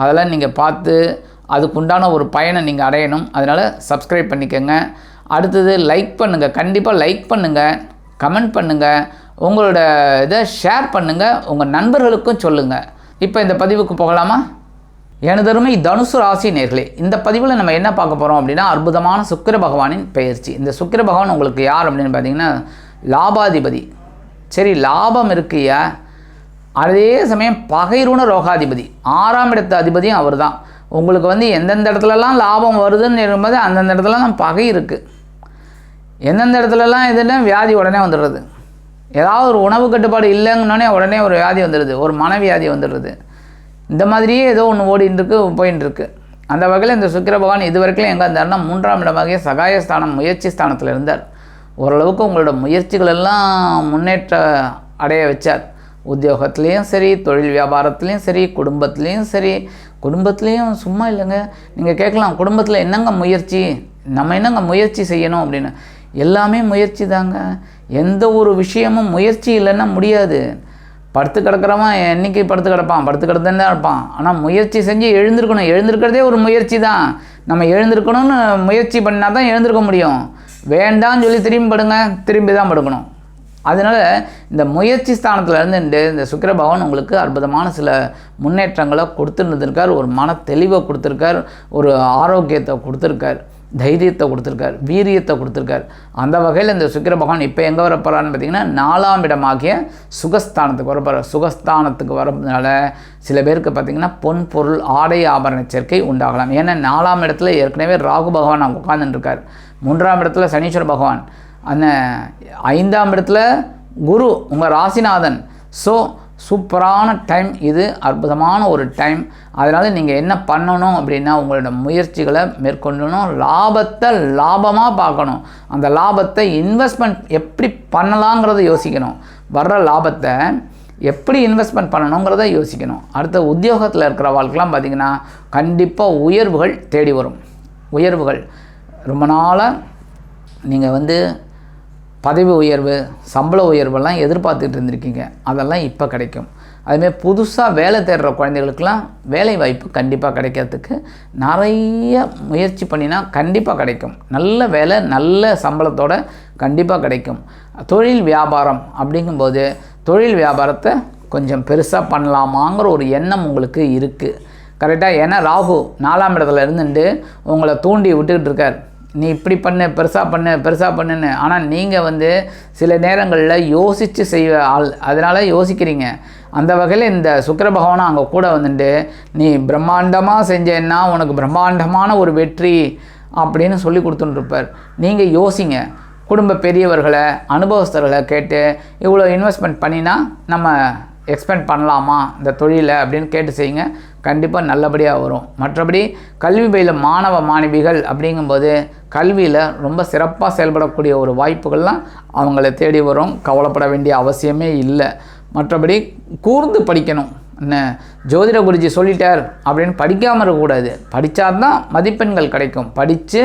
அதெல்லாம் நீங்கள் பார்த்து அதுக்குண்டான ஒரு பயனை நீங்கள் அடையணும். அதனால் சப்ஸ்கிரைப் பண்ணிக்கோங்க. அடுத்தது லைக் பண்ணுங்கள் கண்டிப்பாக லைக் பண்ணுங்கள் கமெண்ட் பண்ணுங்கள் உங்களோட இதை ஷேர் பண்ணுங்கள் உங்கள் நண்பர்களுக்கும் சொல்லுங்கள் இப்போ இந்த பதிவுக்கு போகலாமா? எனதருமை தனுசு ராசி நேர்களே இந்த பதிவில் நம்ம என்ன பார்க்க போகிறோம் அப்படின்னா அற்புதமான சுக்கிர பகவானின் பயிற்சி இந்த சுக்கிர பகவான் உங்களுக்கு யார் அப்படின்னு பார்த்தீங்கன்னா லாபாதிபதி. சரி லாபம் இருக்கியா அதே சமயம் பகைருண ரோகாதிபதி ஆறாம் இடத்து அதிபதியும் அவர் தான் உங்களுக்கு வந்து எந்தெந்த இடத்துலலாம் லாபம் வருதுன்னு இருக்கும்போது அந்தந்த இடத்துலலாம் பகை இருக்குது எந்தெந்த இடத்துலலாம் இதுன்னா வியாதி உடனே வந்துடுறது. ஏதாவது ஒரு உணவு கட்டுப்பாடு இல்லைங்கன்னொடனே உடனே ஒரு வியாதி வந்துடுது ஒரு மனவியாதி வந்துடுறது. இந்த மாதிரியே ஏதோ ஒன்று ஓடிட்டு போயின்னு இருக்கு அந்த வகையில் இந்த சுக்கிர பகவான் இது வரைக்கும் எங்கே இருந்தாருன்னா மூன்றாம் இடமாகிய சகாயஸ்தானம் முயற்சி ஸ்தானத்தில் இருந்தார். ஓரளவுக்கு உங்களோட முயற்சிகள் எல்லாம் முன்னேற்ற அடைய வச்சார். உத்தியோகத்துலேயும் சரி தொழில் வியாபாரத்துலேயும் சரி குடும்பத்துலேயும் சரி. குடும்பத்துலேயும் சும்மா இல்லைங்க. நீங்கள் கேட்கலாம் குடும்பத்தில் என்னங்க முயற்சி? நம்ம என்னங்க முயற்சி செய்யணும் அப்படின்னு. எல்லாமே முயற்சி தாங்க. எந்த ஒரு விஷயமும் முயற்சி இல்லைன்னா முடியாது. படுத்து கிடக்கிறவன் என்னைக்கு படுத்து கிடப்பான்? படுத்து கிடந்துன்னு தான் இருப்பான். ஆனால் முயற்சி செஞ்சு எழுந்திருக்கணும். எழுந்திருக்கிறதே ஒரு முயற்சி தான். நம்ம எழுந்திருக்கணும்னு முயற்சி பண்ணால் தான் எழுந்திருக்க முடியும். வேண்டாம்னு சொல்லி திரும்பி படுங்க. திரும்பி தான் படுக்கணும். அதனால் இந்த முயற்சி ஸ்தானத்தில் இந்த சுக்கிர பகவான் உங்களுக்கு அற்புதமான சில முன்னேற்றங்களை கொடுத்துருந்துருக்கார். ஒரு மன தெளிவை கொடுத்துருக்கார். ஒரு ஆரோக்கியத்தை கொடுத்துருக்கார். தைரியத்தை கொடுத்துருக்கார். வீரியத்தை கொடுத்துருக்கார். அந்த வகையில் இந்த சுக்கிர பகவான் இப்போ எங்கே வரப்போகிறான்னு பார்த்தீங்கன்னா நாலாம் இடமாகிய சுகஸ்தானத்துக்கு வரப்போகிறார் சுகஸ்தானத்துக்கு வரதுனால சில பேருக்கு பார்த்தீங்கன்னா பொன் பொருள் ஆடை ஆபரண சேர்க்கை உண்டாகலாம். ஏன்னா நாலாம் இடத்துல ஏற்கனவே ராகு பகவான் அங்கே உட்காந்துட்டுருக்கார் மூன்றாம் இடத்துல சனீஸ்வர பகவான். அந்த ஐந்தாம் இடத்துல குரு உங்கள் ராசிநாதன். ஸோ சூப்பரான டைம் இது அற்புதமான ஒரு டைம். அதனால் நீங்கள் என்ன பண்ணணும் அப்படின்னா உங்களோட முயற்சிகளை மேற்கொள்ளணும். லாபத்தை லாபமாக பார்க்கணும். அந்த லாபத்தை இன்வெஸ்ட்மெண்ட் எப்படி பண்ணலாங்கிறத யோசிக்கணும். வர்ற லாபத்தை எப்படி இன்வெஸ்ட்மெண்ட் பண்ணணுங்கிறத யோசிக்கணும். அடுத்த உத்தியோகத்தில் இருக்கிற வாழ்க்கெலாம் பார்த்திங்கன்னா கண்டிப்பாக உயர்வுகள் தேடி வரும். உயர்வுகள். ரொம்ப நாளாக நீங்கள் வந்து பதவி உயர்வு சம்பள உயர்வெல்லாம் எதிர்பார்த்துட்டு இருந்திருக்கீங்க. அதெல்லாம் இப்போ கிடைக்கும். அதுமாரி புதுசாக வேலை தேடுற குழந்தைகளுக்கெல்லாம் வேலை வாய்ப்பு கண்டிப்பாக கிடைக்கிறதுக்கு நிறைய முயற்சி பண்ணினா கண்டிப்பாக கிடைக்கும். நல்ல வேலை நல்ல சம்பளத்தோட கண்டிப்பாக கிடைக்கும். தொழில் வியாபாரம் அப்படிங்கும்போது தொழில் வியாபாரத்தை கொஞ்சம் பெருசாக பண்ணலாமாங்கிற ஒரு எண்ணம் உங்களுக்கு இருக்குது கரெக்டாக ஏன்னா ராகு நாலாம் இடத்துல இருந்துட்டு உங்களை தூண்டி விட்டுக்கிட்டு இருக்கார். நீ இப்படி பண்ணு பெருசாக பண்ணு பெருசாக பண்ணுன்னு. ஆனால் நீங்கள் வந்து சில நேரங்களில் யோசித்து செய்வ ஆள். அதனால் யோசிக்கிறீங்க. அந்த வகையில் இந்த சுக்கர பகவானும் அங்கே கூட வந்துட்டு நீ பிரம்மாண்டமாக செஞ்சேன்னா உனக்கு பிரம்மாண்டமான ஒரு வெற்றி அப்படின்னு சொல்லி கொடுத்துட்டுருப்பார். நீங்கள் யோசிங்க. குடும்ப பெரியவர்களை அனுபவஸ்தர்களை கேட்டு இவ்வளோ இன்வெஸ்ட்மெண்ட் பண்ணினா நம்ம எக்ஸ்பெண்ட் பண்ணலாமா? இந்த தொழிலை? அப்படின்னு கேட்டு செய்யுங்க. கண்டிப்பாக நல்லபடியாக வரும். மற்றபடி கல்வி பயில மாணவ மாணவிகள் அப்படிங்கும்போது கல்வியில் ரொம்ப சிறப்பாக செயல்படக்கூடிய ஒரு வாய்ப்புகள்லாம் அவங்கள தேடி வரும். கவலைப்பட வேண்டிய அவசியமே இல்லை. மற்றபடி கூர்ந்து படிக்கணும். என்ன? ஜோதிட குருஜி சொல்லிட்டார் அப்படின்னு படிக்காமல் இருக்கக்கூடாது படித்தா தான் மதிப்பெண்கள் கிடைக்கும். படித்து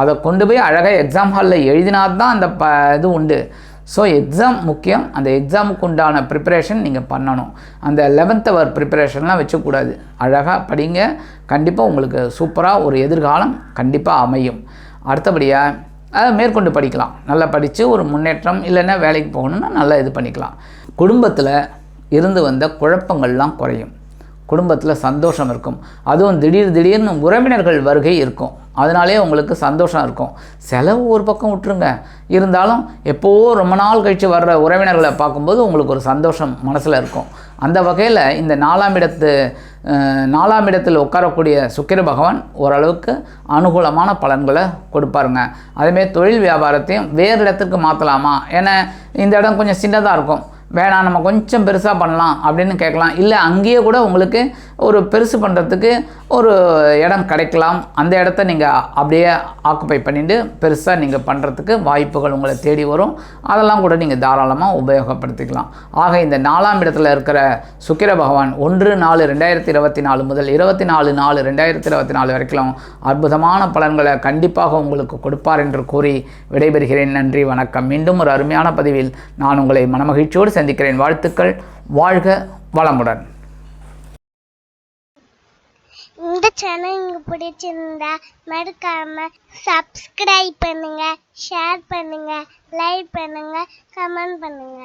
அதை கொண்டு போய் அழகாக எக்ஸாம் ஹாலில் எழுதினா தான் அந்த ப இது உண்டு. ஸோ எக்ஸாம் முக்கியம். அந்த எக்ஸாமுக்கு உண்டான ப்ரிப்பரேஷன் நீங்கள் பண்ணணும். அந்த லெவன்த் அவர் ப்ரிப்பரேஷன்லாம் வச்சக்கூடாது. அழகாக படிங்க. கண்டிப்பாக உங்களுக்கு சூப்பராக ஒரு எதிர்காலம் கண்டிப்பாக அமையும். அடுத்தபடியாக அதை மேற்கொண்டு படிக்கலாம். நல்லா படித்து ஒரு முன்னேற்றம் இல்லைன்னா வேலைக்கு போகணுன்னா நல்லா இது பண்ணிக்கலாம். குடும்பத்தில் இருந்து வந்த குழப்பங்கள்லாம் குறையும். குடும்பத்தில் சந்தோஷம் இருக்கும். அதுவும் திடீர் திடீர்னு உறவினர்கள் வருகை இருக்கும். அதனாலே உங்களுக்கு சந்தோஷம் இருக்கும். செலவு ஒரு பக்கம் விட்டுருங்க. இருந்தாலும் எப்போவோ ரொம்ப நாள் கழித்து வர்ற உறவினர்களை பார்க்கும்போது உங்களுக்கு ஒரு சந்தோஷம் மனசில் இருக்கும். அந்த வகையில் இந்த நாலாம் இடத்து நாலாம் இடத்தில் உட்காரக்கூடிய சுக்கிர பகவான் ஓரளவுக்கு அனுகூலமான பலன்களை கொடுப்பாருங்க. அதேமாரி தொழில் வியாபாரத்தையும் வேறு இடத்துக்கு மாற்றலாமா ஏன்னா இந்த இடம் கொஞ்சம் சின்னதாக இருக்கும். வேணாம் நம்ம கொஞ்சம் பெருசாக பண்ணலாம் அப்படின்னு கேட்கலாம். இல்லை அங்கேயே கூட உங்களுக்கு ஒரு பெருசு பண்ணுறதுக்கு ஒரு இடம் கிடைக்கலாம். அந்த இடத்த நீங்கள் அப்படியே ஆக்குப்பை பண்ணிவிட்டு பெருசாக நீங்கள் பண்ணுறதுக்கு வாய்ப்புகள் உங்களை தேடி வரும். அதெல்லாம் கூட நீங்கள் தாராளமாக உபயோகப்படுத்திக்கலாம். ஆக இந்த நாலாம் இடத்துல இருக்கிற சுக்கிர பகவான் ஒன்று நாலு ரெண்டாயிரத்தி இருபத்தி நாலு முதல் இருபத்தி நாலு நாலு ரெண்டாயிரத்தி இருபத்தி நாலு வரைக்கும் அற்புதமான பலன்களை கண்டிப்பாக உங்களுக்கு கொடுப்பார் என்று கூறி விடைபெறுகிறேன். நன்றி வணக்கம். மீண்டும் ஒரு அருமையான பதிவில் நான் உங்களை மனமகிழ்ச்சியோடு சந்திக்கிறேன். வாழ்த்துக்கள். வாழ்க வளமுடன். இந்த சேனல் உங்களுக்கு பிடிச்சிருந்தா மறக்காம சப்ஸ்கிரைப் பண்ணுங்க ஷேர் பண்ணுங்க லைக் பண்ணுங்க கமெண்ட் பண்ணுங்க.